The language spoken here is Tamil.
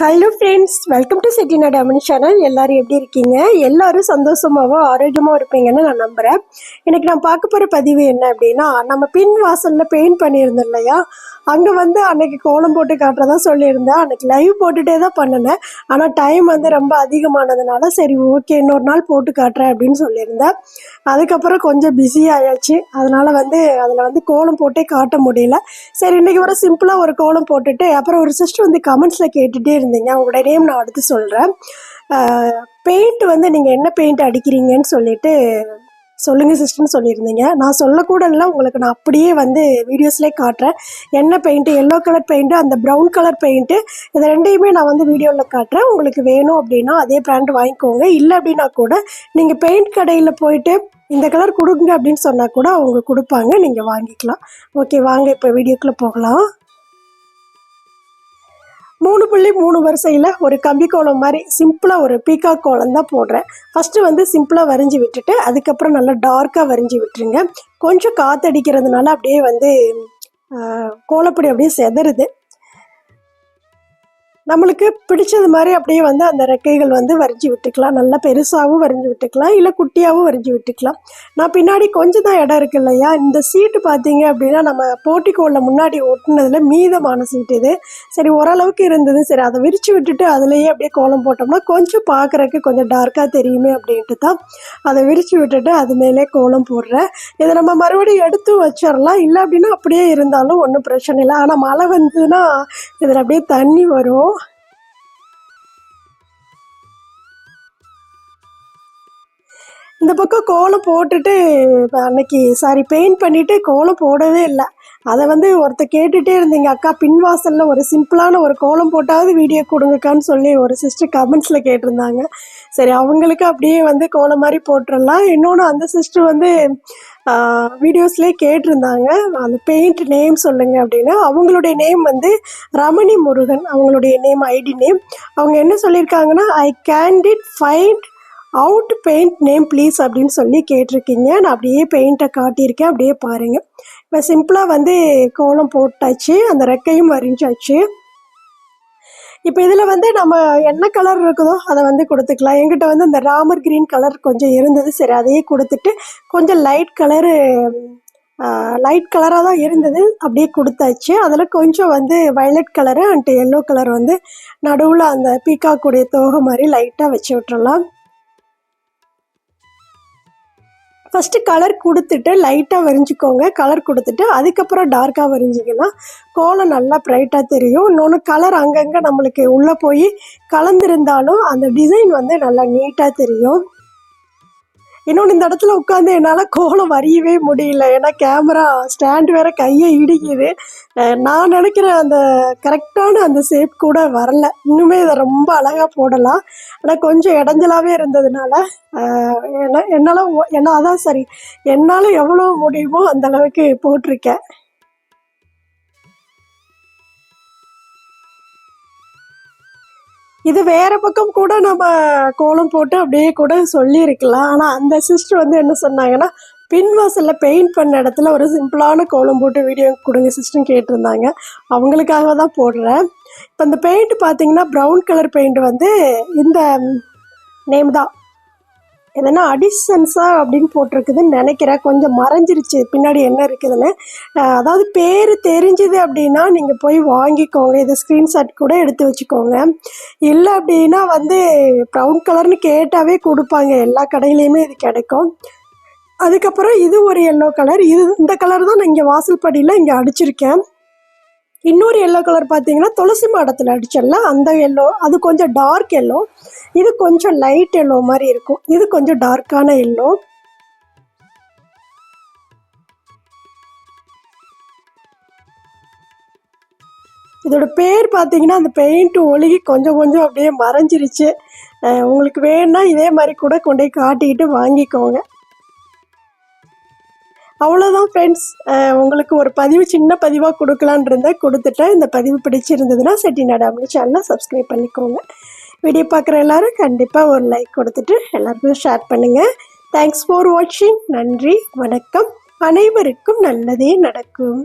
ஹலோ ஃப்ரெண்ட்ஸ் வெல்கம் டு செட்டினா டாமனி சேனல் எல்லோரும் எப்படி இருக்கீங்க? எல்லோரும் சந்தோஷமாகவும் ஆரோக்கியமாக இருப்பீங்கன்னு நான் நம்புகிறேன் எனக்கு நான் பார்க்க போகிற பதிவு என்ன அப்படின்னா நம்ம பின் வாசலில் பெயிண்ட் பண்ணியிருந்தோம் இல்லையா? அங்கே வந்து அன்றைக்கி கோலம் போட்டு காட்டுறதா சொல்லியிருந்தேன். அன்றைக்கி லைவ் போட்டுகிட்டே தான் பண்ணினேன். ஆனால் டைம் வந்து ரொம்ப அதிகமானதுனால சரி ஓகே இன்னொரு நாள் போட்டு காட்டுறேன் அப்படின்னு சொல்லியிருந்தேன். அதுக்கப்புறம் கொஞ்சம் பிஸி ஆயாச்சு. அதனால் வந்து அதில் வந்து கோலம் போட்டே காட்ட முடியல. சரி இன்றைக்கி வர சிம்பிளாக ஒரு கோலம் போட்டுட்டு அப்புறம் ஒரு சிஸ்டர் வந்து கமெண்ட்ஸில் கேட்டுகிட்டே இருந்தேன் இருந்தீங்க உங்களோட நேம் நான் அடுத்து சொல்கிறேன் பெயிண்ட் வந்து நீங்கள் என்ன பெயிண்ட் அடிக்கிறீங்கன்னு சொல்லிட்டு சொல்லுங்கள் சிஸ்டர்னு சொல்லியிருந்தீங்க. நான் சொல்லக்கூட இல்லை உங்களுக்கு நான் அப்படியே வந்து வீடியோஸ்லேயே காட்டுறேன். என்ன பெயிண்ட்டு எல்லோ கலர் பெயிண்ட்டு அந்த ப்ரௌன் கலர் பெயிண்ட்டு இது ரெண்டையுமே நான் வந்து வீடியோவில் காட்டுறேன். உங்களுக்கு வேணும் அப்படின்னா அதே ப்ராண்ட் வாங்கிக்கோங்க. இல்லை அப்படின்னா கூட நீங்கள் பெயிண்ட் கடையில் போயிட்டு இந்த கலர் கொடுங்க அப்படின்னு சொன்னால் கூட அவங்க கொடுப்பாங்க. நீங்கள் வாங்கிக்கலாம். ஓகே வாங்க இப்போ வீடியோக்குள்ளே போகலாம். மூணு புள்ளி மூணு வரிசையில் ஒரு கம்பி கோலம் மாதிரி சிம்பிளாக ஒரு பீக்கா கோலம் தான் போடுறேன். ஃபஸ்ட்டு வந்து சிம்பிளாக வரைஞ்சி விட்டுட்டு அதுக்கப்புறம் நல்லா டார்க்காக வரைஞ்சி விட்டுருங்க. கொஞ்சம் காற்றடிக்கிறதுனால அப்படியே வந்து கோலப்பொடி அப்படியே செதறுது. நம்மளுக்கு பிடிச்சது மாதிரி அப்படியே வந்து அந்த ரெக்கைகள் வந்து வரைஞ்சி விட்டுக்கலாம். நல்லா பெருசாகவும் வரைஞ்சி விட்டுக்கலாம். இல்லை குட்டியாகவும் வரைஞ்சி விட்டுக்கலாம். நான் பின்னாடி கொஞ்சம் தான் இடம் இருக்கு இல்லையா? இந்த சீட்டு பார்த்தீங்க அப்படின்னா நம்ம போட்டிக்கோளில் முன்னாடி ஒட்டினதில் மீதமான சீட்டு இது. சரி ஓரளவுக்கு இருந்தது. சரி அதை விரித்து விட்டுட்டு அதுலேயே அப்படியே கோலம் போட்டோம்னா கொஞ்சம் பார்க்குறக்கு கொஞ்சம் டார்க்காக தெரியுமே அப்படின்ட்டு தான் அதை விரித்து விட்டுட்டு அது மேலே கோலம் போடுறேன். இதை நம்ம மறுபடியும் எடுத்து வச்சிடலாம். இல்லை அப்படின்னா அப்படியே இருந்தாலும் ஒன்றும் பிரச்சனை இல்லை. ஆனால் மழை வந்ததுன்னா இதில் அப்படியே தண்ணி வரும். இந்த பக்கம் கோலம் போட்டுட்டு அன்னைக்கு சாரி பெயிண்ட் பண்ணிட்டு கோலம் போடவே இல்லை. அதை வந்து ஒருத்தர் கேட்டுகிட்டே இருந்தீங்க. அக்கா பின்வாசலில் ஒரு சிம்பிளான ஒரு கோலம் போட்டாவது வீடியோ கொடுங்கக்கான்னு சொல்லி ஒரு சிஸ்டர் கமெண்ட்ஸில் கேட்டிருந்தாங்க. சரி அவங்களுக்கு அப்படியே வந்து கோலம் மாதிரி போட்டுடலாம் இன்னொன்று அந்த சிஸ்டர் வந்து வீடியோஸ்லேயே கேட்டிருந்தாங்க. அந்த பெயிண்ட் நேம் சொல்லுங்க அப்படின்னா. அவங்களுடைய நேம் வந்து ரமணி முருகன் அவங்களுடைய நேம் ஐடி நேம் அவங்க என்ன சொல்லியிருக்காங்கன்னா I can't find out paint name please அப்படின்னு சொல்லி கேட்டிருக்கீங்க. நான் அப்படியே பெயிண்ட்டை காட்டியிருக்கேன். அப்படியே பாருங்கள் இப்போ சிம்பிளாக வந்து கோலம் போட்டாச்சு. அந்த ரெக்கையும் வரைஞ்சாச்சு. இப்போ இதில் வந்து நம்ம என்ன கலர் இருக்குதோ அதை வந்து கொடுத்துக்கலாம். எங்கிட்ட வந்து இந்த ராமர் கிரீன் கலர் கொஞ்சம் இருந்தது. சரி அதையே கொடுத்துட்டு கொஞ்சம் லைட் கலரு லைட் கலராக தான் இருந்தது. அப்படியே கொடுத்தாச்சு. அதில் கொஞ்சம் வந்து violet colour and yellow colour வந்து நடுவில் அந்த பீக்காக்கூடிய தோகை மாதிரி லைட்டாக வச்சு விட்டுறலாம். ஃபஸ்ட்டு கலர் கொடுத்துட்டு லைட்டாக வரைஞ்சிக்கோங்க. கலர் கொடுத்துட்டு அதுக்கப்புறம் டார்க்காக வரைஞ்சிங்கன்னா கோலம் நல்லா ப்ரைட்டாக தெரியும். இன்னொன்று கலர் அங்கங்கே நம்மளுக்கு உள்ளே போய் கலந்துருந்தாலும் அந்த டிசைன் வந்து நல்லா நீட்டாக தெரியும். இன்னொன்று இந்த இடத்துல உட்காந்து என்னால் கோலம் வரையவே முடியல. ஏன்னா கேமரா ஸ்டாண்ட் வேற கையை இடிக்குது. நான் நினைக்கிற அந்த கரெக்டான அந்த ஷேப் கூட வரல. இன்னுமே இதை ரொம்ப அழகாக போடலாம். ஆனால் கொஞ்சம் இடைஞ்சலாகவே இருந்ததுனால என்ன- என்னால் என்ன அதான் சரி. என்னால் எவ்வளோ முடியுமோ அந்தளவுக்கு போட்டிருக்கேன். இது வேற பக்கம் கூட நம்ம கோலம் போட்டு அப்படியே கூட சொல்லியிருக்கலாம். ஆனால் அந்த சிஸ்டர் வந்து என்ன சொன்னாங்கன்னா பின்வாசலில் பெயிண்ட் பண்ண இடத்துல ஒரு சிம்பிளான கோலம் போட்டு வீடியோ கொடுங்க சிஸ்டர்னு கேட்டிருந்தாங்க. அவங்களுக்காக தான் போடுறேன். இப்போ இந்த பெயிண்ட் பார்த்தீங்கன்னா ப்ரௌன் கலர் பெயிண்ட் வந்து இந்த நேம் தான். எதனா அடிசன்ஸா அப்படின்னு போட்டிருக்குதுன்னு நினைக்கிறேன். கொஞ்சம் மறைஞ்சிருச்சு. பின்னாடி என்ன இருக்குதுன்னு. அதாவது பேர் தெரிஞ்சுது அப்படின்னா நீங்கள் போய் வாங்கிக்கோங்க. இதை ஸ்க்ரீன்ஷாட் கூட எடுத்து வச்சுக்கோங்க. இல்லை அப்படின்னா வந்து ப்ரௌன் கலர்னு கேட்டாவே கொடுப்பாங்க. எல்லா கடையிலையுமே இது கிடைக்கும். அதுக்கப்புறம் இது ஒரு எல்லோ கலர் இது இந்த கலர் தான் நான் இங்கே வாசல்படியில் இங்கே அடிச்சிருக்கேன். இன்னொரு எல்லோ கலர் பார்த்தீங்கன்னா துளசி மாடத்தில் அடிச்சிடல அந்த எல்லோ அது கொஞ்சம் டார்க் எல்லோ இது கொஞ்சம் லைட் எல்லோ மாதிரி இருக்கும். இது கொஞ்சம் டார்க்கான எல்லோ இதோட பேர் பார்த்தீங்கன்னா அந்த பெயிண்ட்டு ஒழுகி கொஞ்சம் கொஞ்சம் அப்படியே மறைஞ்சிருச்சு. உங்களுக்கு வேணும்னா இதே மாதிரி கூட கொண்டு போய் காட்டிக்கிட்டு வாங்கிக்கோங்க. அவ்வளோதான் ஃப்ரெண்ட்ஸ் உங்களுக்கு ஒரு பதிவு சின்ன பதிவாக கொடுக்கலான் இருந்தேன் கொடுத்துட்டேன் இந்த பதிவு பிடிச்சிருந்ததுன்னா செட்டிநாடு அம்மி சேனலை சப்ஸ்கிரைப் பண்ணிக்கோங்க. வீடியோ பார்க்குற எல்லாரும் கண்டிப்பாக ஒரு லைக் கொடுத்துட்டு எல்லாருக்கும் ஷேர் பண்ணுங்கள் தேங்க்ஸ் ஃபார் வாட்சிங் நன்றி வணக்கம். அனைவருக்கும் நல்லதே நடக்கும்.